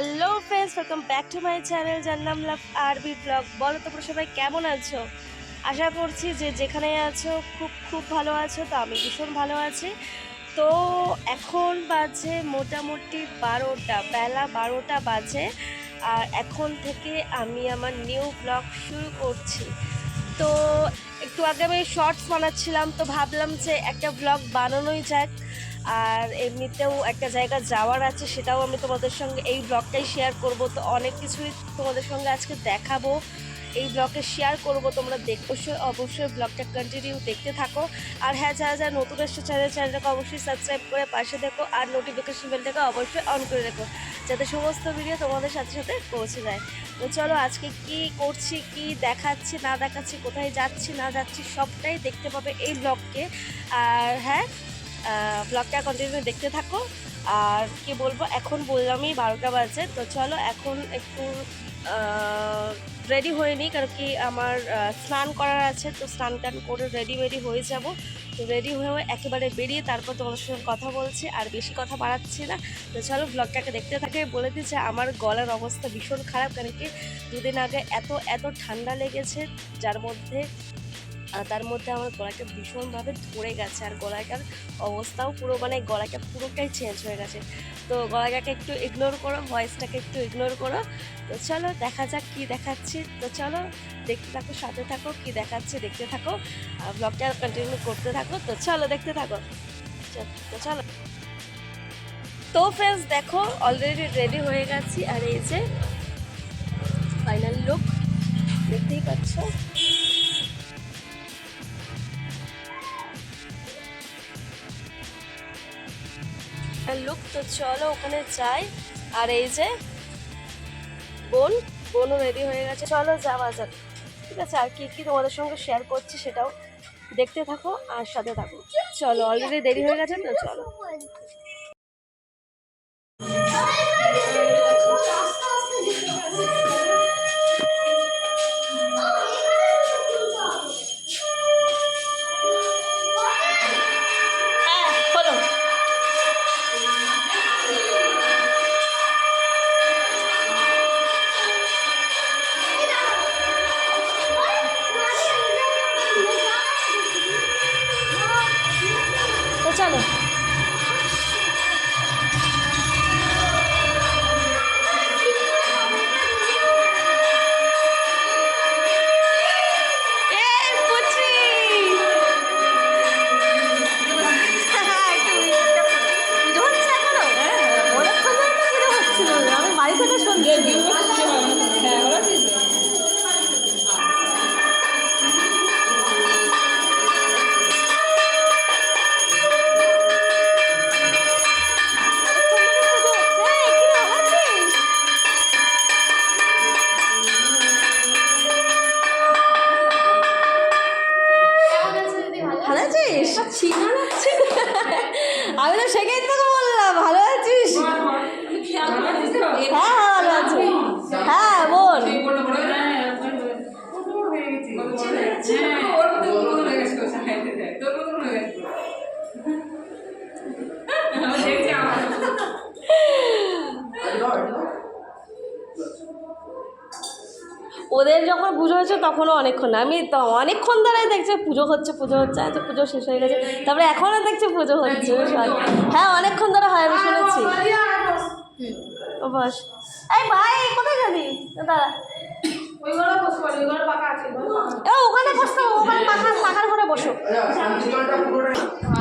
Hello friends welcome back to my channel যার নাম লাভ আরবি ব্লগ। বলো তোমরা সবাই কেমন আছো? আশা করছি যে যেখানে আছো, খুব খুব ভালো আছো, তো আমি ভীষণ ভালো আছি। তো এখন বাজে মোটামুটি বারোটা, বেলা বারোটা বাজে, আর এখন থেকে আমি আমার নিউ ব্লগ শুরু করছি। তো একটু আগে আমি শর্টস বানাচ্ছিলাম, তো ভাবলাম যে একটা ব্লগ বানানোই যাক। আর এমনিতেও একটা জায়গা যাওয়ার আছে, সেটাও আমি তোমাদের সঙ্গে, এই ব্লগটাই শেয়ার করব। তো অনেক কিছুই তোমাদের সঙ্গে আজকে দেখাবো। এই ব্লগে শেয়ার করব, তোমরা দেখ, অবশ্যই ব্লগটা কন্টিনিউ দেখতে থাকো। আর হ্যাঁ যারা যারা নতুন এসছে চ্যানেল চ্যানেলটাকে অবশ্যই সাবস্ক্রাইব করে পাশে দেখো, আর নোটিফিকেশন বেলটাকে অবশ্যই অন করে রেখো, যাতে সমস্ত ভিডিও তোমাদের সাথে সাথে পৌঁছে যায়। তো চলো, আজকে কি করছি, কি দেখাচ্ছি, না দেখাচ্ছি, কোথায় যাচ্ছি, না যাচ্ছি, সবটাই দেখতে পাবে এই ব্লগকে। আর হ্যাঁ ব্লগটা কন্টিনিউ দেখতে থাকো। আর কি বলব, এখন বললামই বারোটা বাজে তো চলো এখন একটু রেডি হয়ে নিই, কারণ কি আমার স্নান করার আছে, তো স্নান টান করে রেডি রেডি হয়ে যাব। তো রেডি হয়ে একেবারে বেরিয়ে তারপর তোমাদের সঙ্গে কথা বলছি, আর বেশি কথা বাড়াচ্ছি না। তো চলো ব্লগটাকে দেখতে থাকে। বলে দিচ্ছে, আমার গলার অবস্থা ভীষণ খারাপ, কারণ কি দুদিন আগে এত এত ঠান্ডা লেগেছে, যার মধ্যে তার মধ্যে আমার গলাটা ভীষণভাবে ধরে গেছে আর গলাটার অবস্থাও পুরো মানে গলাটা পুরোটাই চেঞ্জ হয়ে গেছে। তো গলাটাকে একটু ইগনোর করো ভয়েসটাকে একটু ইগনোর করো। তো চলো দেখা যাক কি দেখাচ্ছি। তো চলো দেখতে থাকো, সাথে থাকো, কি দেখাচ্ছি দেখতে থাকো। আর ব্লগটা কন্টিনিউ করতে থাকো। তো চলো দেখতে থাকো। তো চলো। তো ফ্রেন্ডস দেখো অলরেডি রেডি হয়ে গেছি। আর এই যে ফাইনাল লুক দেখতেই পাচ্ছ? লুক তো চলো ওখানে যাই। আর এই যে বোন, বোনও রেডি হয়ে গেছে। চলো যাওয়া যাক। ঠিক আছে, আর কি কি তোমাদের সঙ্গে শেয়ার করছি সেটাও দেখতে থাকো আর সাথে থাকো। চলো অলরেডি দেরি হয়ে গেছে না চলো। তখনও অনেকক্ষণ আমি তো অনেকক্ষণ ধরে দেখছি পুজো হচ্ছে পুজো হচ্ছে আচ্ছা পুজো শেষ হয়ে গেছে। তারপরে এখনও দেখছি পুজো হচ্ছে ভালো। হ্যাঁ অনেকক্ষণ ধরে হয় আমি শুনেছি। বস। এই ভাই কোথায় যাবি? দাঁড়া। ওখানে বসো ওখানে পাখা পাখার ঘরে বসো।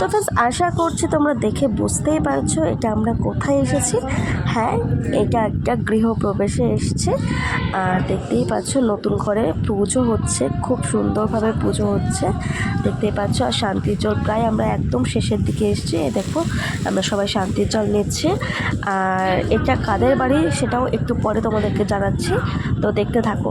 তো ফ্রেন্ডস আশা করছি তোমরা দেখে বুঝতেই পারছ এটা আমরা কোথায় এসেছি। হ্যাঁ এটা একটা গৃহপ্রবেশে এসছে। আর দেখতেই পাচ্ছ নতুন ঘরে পুজো হচ্ছে খুব সুন্দরভাবে পুজো হচ্ছে। দেখতেই পাচ্ছ আর শান্তির জল প্রায় আমরা একদম শেষের দিকে এসেছি। এই দেখো আমরা সবাই শান্তির জল নিচ্ছি। আর এটা কাদের বাড়ি সেটাও একটু পরে তোমাদেরকে জানাচ্ছি। তো দেখতে থাকো।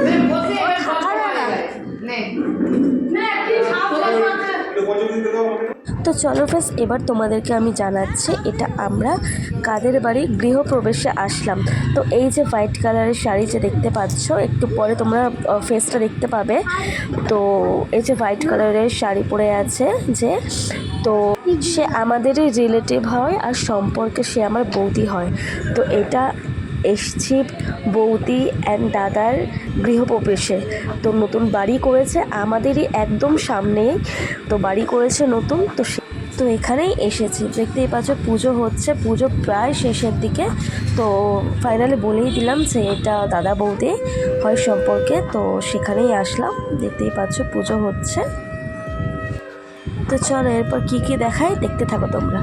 তো চলো ফ্রেন্ডস, এবার তোমাদেরকে আমি জানাচ্ছি, এটা আমরা কাদের বাড়ি? গৃহপ্রবেশে আসলাম। তো এই যে হোয়াইট কালারের শাড়ি যে দেখতে পাচ্ছ, একটু পরে তোমরা ফেসটা দেখতে পাবে। তো এই যে হোয়াইট কালারের শাড়ি পরে আছে যে, তো সে আমাদেরই রিলেটিভ হয় আর সম্পর্কে সে আমার বৌদি হয়। তো এটা এসছি বৌদি অ্যান্ড দাদার গৃহপ্রবেশে। তো নতুন বাড়ি করেছে, আমাদেরই একদম সামনেই। তো বাড়ি করেছে নতুন, তো তো এখানেই এসেছি। দেখতেই পাচ্ছ, পুজো হচ্ছে, পুজো প্রায় শেষের দিকে। তো ফাইনালি বলেই দিলাম যে এটা দাদা বৌদি হয় সম্পর্কে, তো সেখানেই আসলাম। দেখতেই পাচ্ছ, পুজো হচ্ছে। তো চলো, এরপর কী কী দেখায় দেখতে থাকো তোমরা।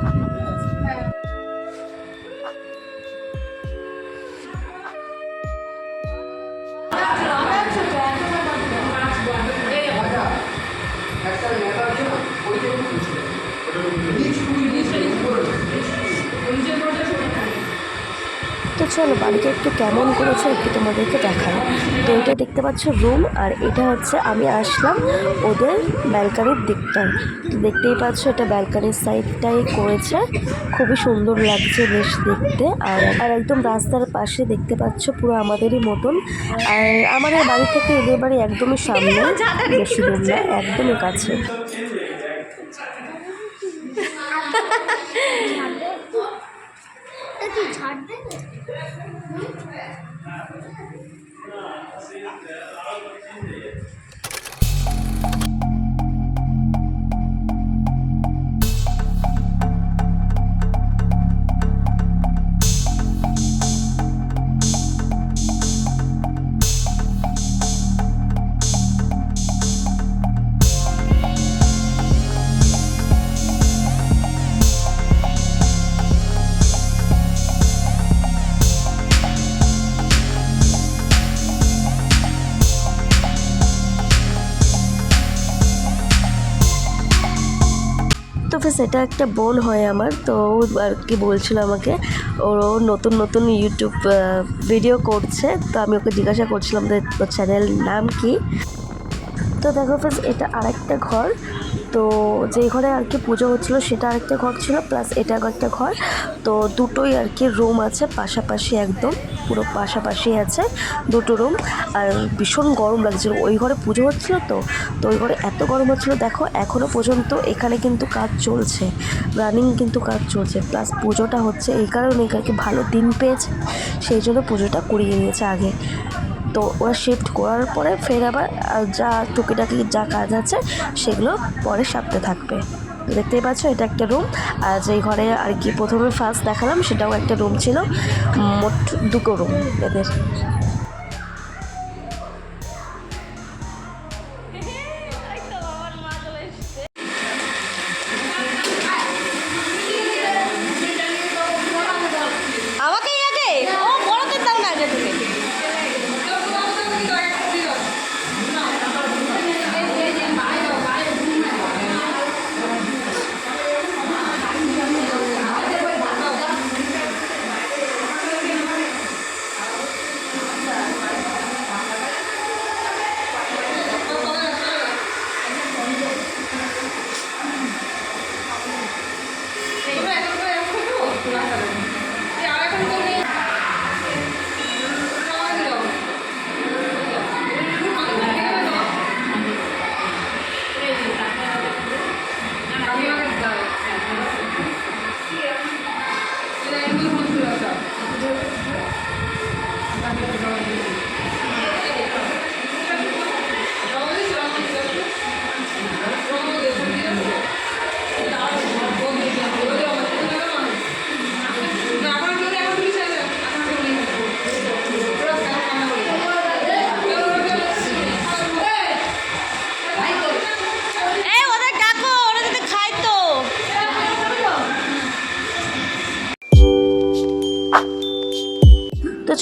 চলো বাড়িটা একটু কেমন করেছে একটু তোমাদেরকে দেখাই। তো এটা দেখতে পাচ্ছ রুম আর এটা হচ্ছে আমি আসলাম ওদের ব্যালকানির দিকটায়। তো দেখতেই পাচ্ছ এটা ব্যালকানির সাইডটাই করেছে। খুবই সুন্দর লাগছে বেশ দেখতে। আর আর একদম রাস্তার পাশে দেখতে পাচ্ছ পুরো আমাদেরই মতন। আর আমাদের বাড়ি থেকে এদের বাড়ি একদমই সামনে। বেশি দূর না একদমই কাছে। তো এটা একটা বোন হয় আমার, তো ও আর কি বলছিল আমাকে ওর ও নতুন নতুন ইউটিউব ভিডিও করছে, তো আমি ওকে জিজ্ঞাসা করছিলাম যে চ্যানেল নাম কি? তো দেখো ফ্রেন্ডস এটা আরেকটা ঘর। তো যে ঘরে আর কি পুজো হচ্ছিল সেটা আরেকটা ঘর ছিল প্লাস এটা একটা ঘর। তো দুটোই আর কি রুম আছে, পাশাপাশি একদম পুরো পাশাপাশি আছে দুটো রুম আর ভীষণ গরম লাগছিল। ওই ঘরে পুজো হচ্ছিল তো তো ওই ঘরে এত গরম হচ্ছিল, দেখো এখনও পর্যন্ত এখানে কিন্তু কাজ চলছে রানিং কিন্তু কাজ চলছে। প্লাস পুজোটা হচ্ছে এই কারণে কি ভালো দিন পেয়েছে, সেই জন্য পুজোটা করিয়ে নিয়েছে আগে। তো ওরা শিফট করার পরে ফের আবার যা টুকিটাকি যা কাজ আছে, সেগুলো পরে সাপতে থাকবে। দেখতেই পাচ্ছ, এটা একটা রুম আর যে ঘরে আর কি প্রথমে ফার্স্ট দেখালাম, সেটাও একটা রুম ছিল। মোট দুটো রুম এদের।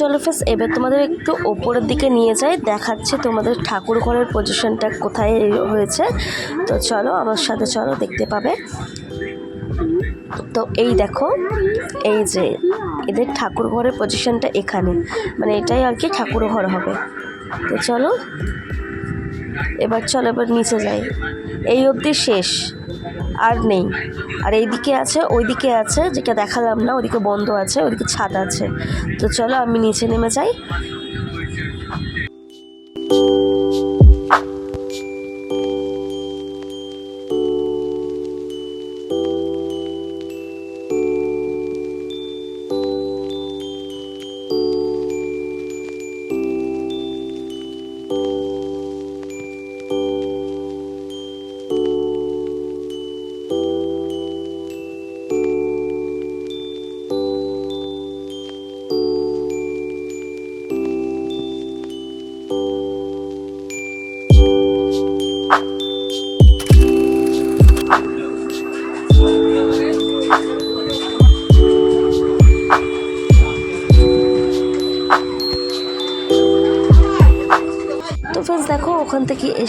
চলো ফেস এবার তোমাদের একটু ওপরের দিকে নিয়ে যাই, দেখাচ্ছে তোমাদের ঠাকুর ঘরের পজিশনটা কোথায় হয়েছে। তো চলো, আমার সাথে চলো, দেখতে পাবে। তো এই দেখো, এই যে এদের ঠাকুর ঘরের পজিশনটা এখানে মানে এটাই আর কি ঠাকুর ঘর হবে। তো চলো, এবার চলো, এবার নিচে যাই। এই অবধি শেষ। আর নেই। আর এইদিকে আছে, ওইদিকে আছে, যেটা দেখালাম না, ওদিকে বন্ধ আছে, ওদিকে ছাদ আছে। তো চলো আমি নিচে নেমে যাই।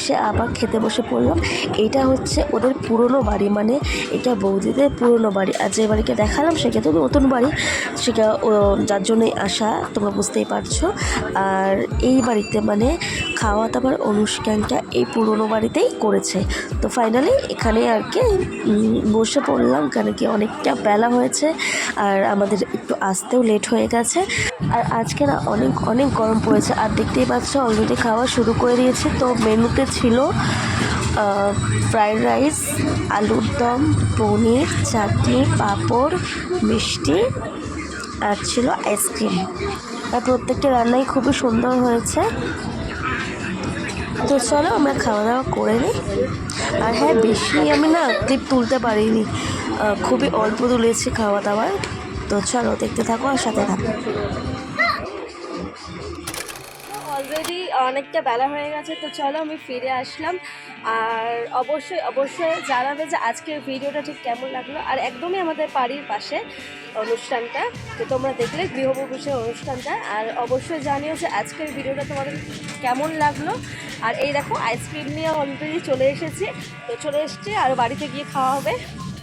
এসে আবার খেতে বসে পড়লাম। এইটা হচ্ছে ওদের পুরনো বাড়ি মানে এটা বৌদিদের পুরনো বাড়ি। আর যে বাড়িকে দেখালাম, সেটা তো নতুন বাড়ি। সেটা যার জন্যই আসা, তোমরা বুঝতেই পারছ। আর এই বাড়িতে মানে খাওয়া দাওয়ার অনুষ্ঠানটা এই পুরনো বাড়িতেই করেছে। তো ফাইনালি এখানে আর কি বসে পড়লাম। কেন কি অনেকটা বেলা হয়েছে, আর আমাদের একটু আসতেও লেট হয়ে গেছে। আর আজকে না অনেক অনেক গরম পড়েছে। আর দেখতেই পাচ্ছ, অলরেডি খাওয়া শুরু করে দিয়েছে। তো মেনুতে ছিল ফ্রাইড রাইস, আলুর দম, পনির, চাটনি, পাঁপড়, মিষ্টি, আর ছিল আইসক্রিম। আর প্রত্যেকটা রান্নাই খুবই সুন্দর হয়েছে। তো চলো আমরা খাওয়া দাওয়া করে নিই। আর হ্যাঁ বেশি আমি না ক্লিপ তুলতে পারিনি। খুবই অল্প তুলেছি খাওয়া দাওয়ার। তো চলো দেখতে থাকো আর সাথে থাকো। অলরেডি অনেকটা বেলা হয়ে গেছে, তো চলো আমি ফিরে আসলাম। আর অবশ্যই অবশ্যই জানাবে যে আজকের ভিডিওটা ঠিক কেমন লাগল। আর একদমই আমাদের বাড়ির পাশে অনুষ্ঠানটা, তো তোমরা দেখলে গৃহপ্রবেশের অনুষ্ঠানটা। আর অবশ্যই জানিও যে আজকের ভিডিওটা তোমাদের কেমন লাগল। আর এই দেখো আইসক্রিম নিয়ে অলরেডি চলে এসেছি। তো চলে এসেছি, আর বাড়িতে গিয়ে খাওয়া হবে।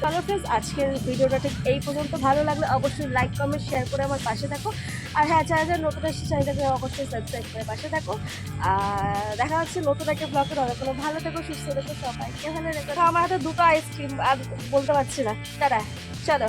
চলো ফ্রেন্ডস আজকের ভিডিওটা ঠিক এই পর্যন্ত। ভালো লাগলে অবশ্যই লাইক কমেন্ট শেয়ার করে আমার পাশে থাকো। আর হ্যাঁ যারা যারা নতুন এসেছে চ্যানেলটাকে অবশ্যই সাবস্ক্রাইব করে পাশে থাকো। আর দেখা যাচ্ছে নতুন একটা ব্লগের অনেক কোনো ভালো থাকো, সুস্থ থেকো সবাই। ভালো রেখো আমার হাতে দুটো আইসক্রিম আর বলতে পারছি না। তারা চলো।